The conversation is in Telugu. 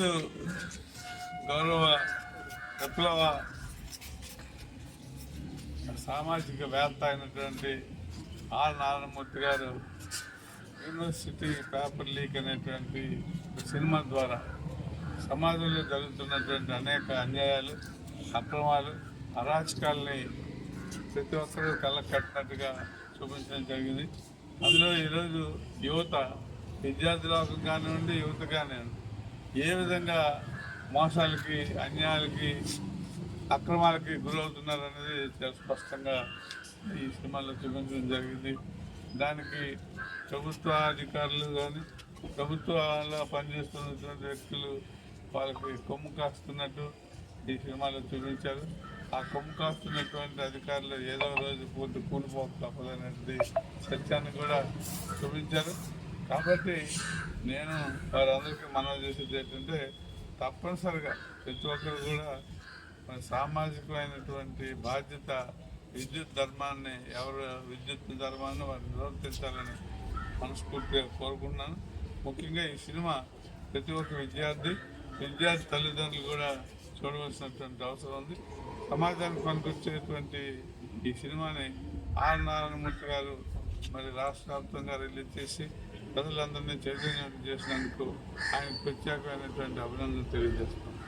ఈరోజు గౌరవ విప్లవ సామాజిక వేత్త అయినటువంటి R Narayana Murthy garu university paper leak అనేటువంటి సినిమా ద్వారా సమాజంలో జరుగుతున్నటువంటి అనేక అన్యాయాలు అక్రమాలు అరాచకాలని ప్రతి ఒక్కరూ కళ్ళ కట్టినట్టుగా చూపించడం జరిగింది. అందులో ఈరోజు యువత విద్యార్థులకు కానివ్వండి యువత కానివ్వండి ఏ విధంగా మోసాలకి అన్యాయాలకి అక్రమాలకి గురవుతున్నారు అనేది చాలా స్పష్టంగా ఈ సినిమాలో చూపించడం జరిగింది. దానికి ప్రభుత్వ అధికారులు కానీ ప్రభుత్వాల్లో పనిచేస్తున్నటువంటి వ్యక్తులు వాళ్ళకి కొమ్ము కాస్తున్నట్టు ఈ సినిమాలో చూపించారు. ఆ కొమ్ము కాస్తున్నటువంటి అధికారులు ఏదో రోజు పూర్తి కూలిపోక తప్పదనేది సత్యాన్ని కూడా చూపించారు. కాబట్టి నేను వారందరికీ మనవి చేసేది ఏంటంటే తప్పనిసరిగా ప్రతి ఒక్కరు కూడా మన సామాజికమైనటువంటి బాధ్యత విద్యుత్ ధర్మాన్ని ఎవరు విద్యుత్ ధర్మాన్ని వారు నిర్వర్తించాలని మనస్ఫూర్తిగా కోరుకుంటున్నాను. ముఖ్యంగా ఈ సినిమా ప్రతి ఒక్క విద్యార్థి విద్యార్థి తల్లిదండ్రులు కూడా చూడవలసినటువంటి అవసరం ఉంది. సమాజానికి పనికొచ్చేటువంటి ఈ సినిమాని ఆర్ నారాయణమూర్తి గారు మరి రాష్ట్ర వ్యాప్తంగా రిలీజ్ చేసి ప్రజలందరినీ చైతన్యం చేసినందుకు ఆయన ప్రత్యేకమైనటువంటి అభినందనలు తెలియజేస్తున్నాను